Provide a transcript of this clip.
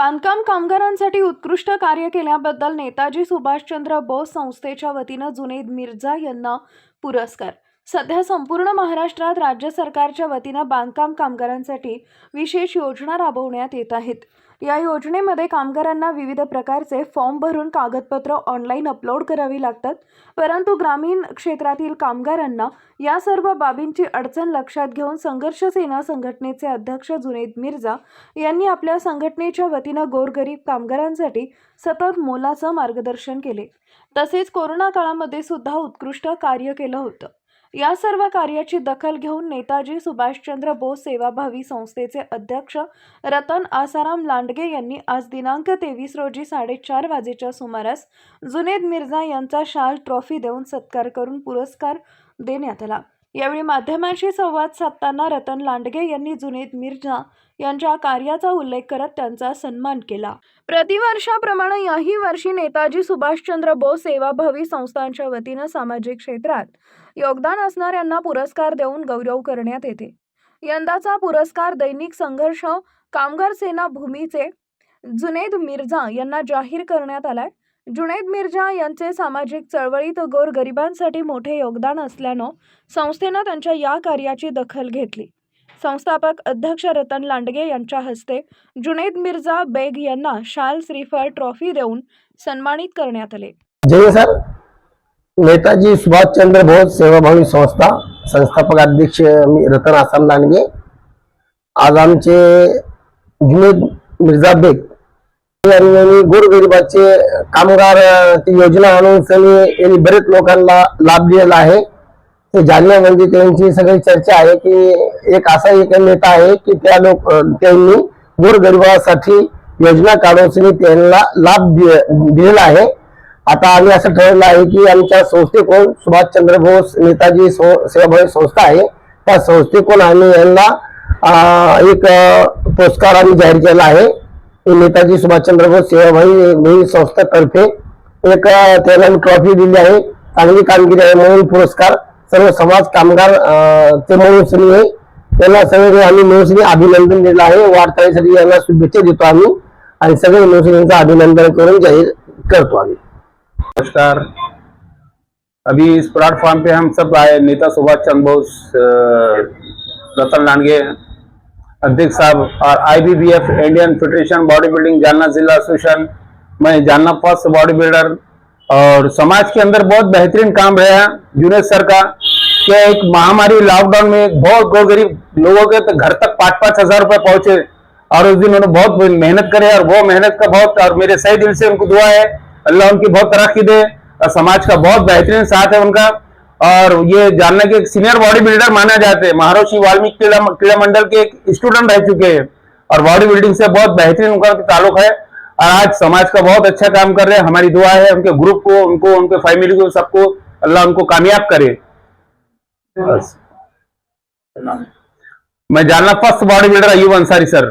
बांधकाम कामगारांसाठी उत्कृष्ट कार्य केल्याबद्दल नेताजी सुभाषचंद्र बोस संस्थेच्या वतीनं जुनेद मिर्झा यांना पुरस्कार. सध्या संपूर्ण महाराष्ट्रात राज्य सरकारच्या वतीनं बांधकाम कामगारांसाठी विशेष योजना राबवण्यात येत आहेत. या योजनेमध्ये कामगारांना विविध प्रकारचे फॉर्म भरून कागदपत्र ऑनलाईन अपलोड करावी लागतात परंतु ग्रामीण क्षेत्रातील कामगारांना या सर्व बाबींची अडचण लक्षात घेऊन संघर्ष सेना संघटनेचे अध्यक्ष जुनेद मिर्झा यांनी आपल्या संघटनेच्या वतीनं गोरगरीब कामगारांसाठी सतत मोलाचं मार्गदर्शन केले. तसेच कोरोना काळामध्ये सुद्धा उत्कृष्ट कार्य केलं होतं. या सर्व कार्याची दखल घेऊन नेताजी सुभाषचंद्र बोस सेवाभावी संस्थेचे अध्यक्ष रतन आसाराम लांडगे यांनी आज दिनांक तेवीस रोजी साडेचार वाजेच्या सुमारास जुनेद मिर्झा यांचा शाल ट्रॉफी देऊन सत्कार करून पुरस्कार देण्यात आला. यावेळी माध्यमांशी संवाद साधताना रतन लांडगे यांनी जुनेद मिर्झा यांच्या कार्याचा उल्लेख करत त्यांचा सन्मान केला. प्रतिवर्षाप्रमाणे याही वर्षी नेताजी सुभाषचंद्र बोस सेवाभावी संस्थांच्या वतीनं सामाजिक क्षेत्रात योगदान असणाऱ्यांना पुरस्कार देऊन गौरव करण्यात येते. यंदाचा पुरस्कार दैनिक संघर्ष कामगार सेना भूमीचे जुनेद मिर्झा यांना जाहीर करण्यात आलाय. जुनेद मिर्झा यांचे सामाजिक चळवळीत गोरगरिबांसाठी मोठे योगदान असल्यानं संस्थेनं त्यांच्या या कार्याची दखल घेतली. संस्थापक अध्यक्ष रतन लांडगे यांच्या हस्ते जुनेद मिर्झा बेग यांना शाल श्रीफळ ट्रॉफी देऊन सन्मानित करण्यात आले. जय सर. नेताजी सुभाषचंद्र बोस सेवाभावी संस्था संस्थापक अध्यक्ष मी रतन आसाम लांडगे. आज आमचे जुनेद मिर्झा बेग यांनी गोरगरिबाचे कामगार ती योजना आणून त्यांनी यांनी बरेच लोकांना लाभ दिलेला आहे. ते जाणण्यामध्ये त्यांची सगळी चर्चा आहे की एक असा एक नेता आहे की त्या लोक त्यांनी गोरगरिबासाठी योजना काढून त्यांनी त्यांना लाभ दि- दिलेला आहे. आता आम्ही असं ठरवलं आहे की आमच्या संस्थेकडून सुभाषचंद्र बोस नेताजी सेवाभावी संस्था आहे. त्या संस्थेकडून आम्ही यांना एक पुरस्कार आम्ही जाहीर केला आहे. नेताजी सुभाषचंद्र बोस सेवाभावी संस्था संस्थेतर्फे एक त्याला ट्रॉफी दिली आहे. चांगली कामगिरी आहे. म्हणून पुरस्कार. सर्व समाज कामगार ते म्हणून आहे. त्यांना सगळे आम्ही मिळून अभिनंदन दिलं आहे. वाढताळीसाठी यांना शुभेच्छा देतो आम्ही. आणि सगळे मनुष्यांचं अभिनंदन करून जाहीर करतो आम्ही. नमस्कार. अभी इस प्लेटफॉर्म पे हम सब आए. नेता सुभाष चंद्र बोस रतन लांडगे अध्यक्ष साहब, और IBBF Indian federation body building Jalna जिला एसोसिएशन मैं जालना फ़र्स्ट बॉडी बिल्डर और समाज के अंदर बहुत बेहतरीन काम रहा जुनेद सर का। कि एक महामारी लॉकडाउन में बहुत गो गरीब लोगों के तो घर तक पाँच पाँच हज़ार रुपए पहुँचे, और उस दिन उन्होंने बहुत मेहनत करे, और वो मेहनत का बहुत, और मेरे सही दिल से उनको दुआ है, अल्लाह उनकी बहुत तरक्की दे, और समाज का बहुत बेहतरीन साथ है उनका। और ये जानना के सीनियर बॉडी बिल्डर माने जाते हैं। महर्षि वाल्मीकि क्रीड़ा मंडल के एक स्टूडेंट रह चुके हैं। और बॉडी बिल्डिंग से बहुत बेहतरीन उनका ताल्लुक है। और आज समाज का बहुत अच्छा काम कर रहे हैं। हमारी दुआ है उनके ग्रुप को, उनको, उनके फैमिली को, सबको अल्लाह उनको कामयाब करे। मैं जानना first body builder Ayub Ansari sir.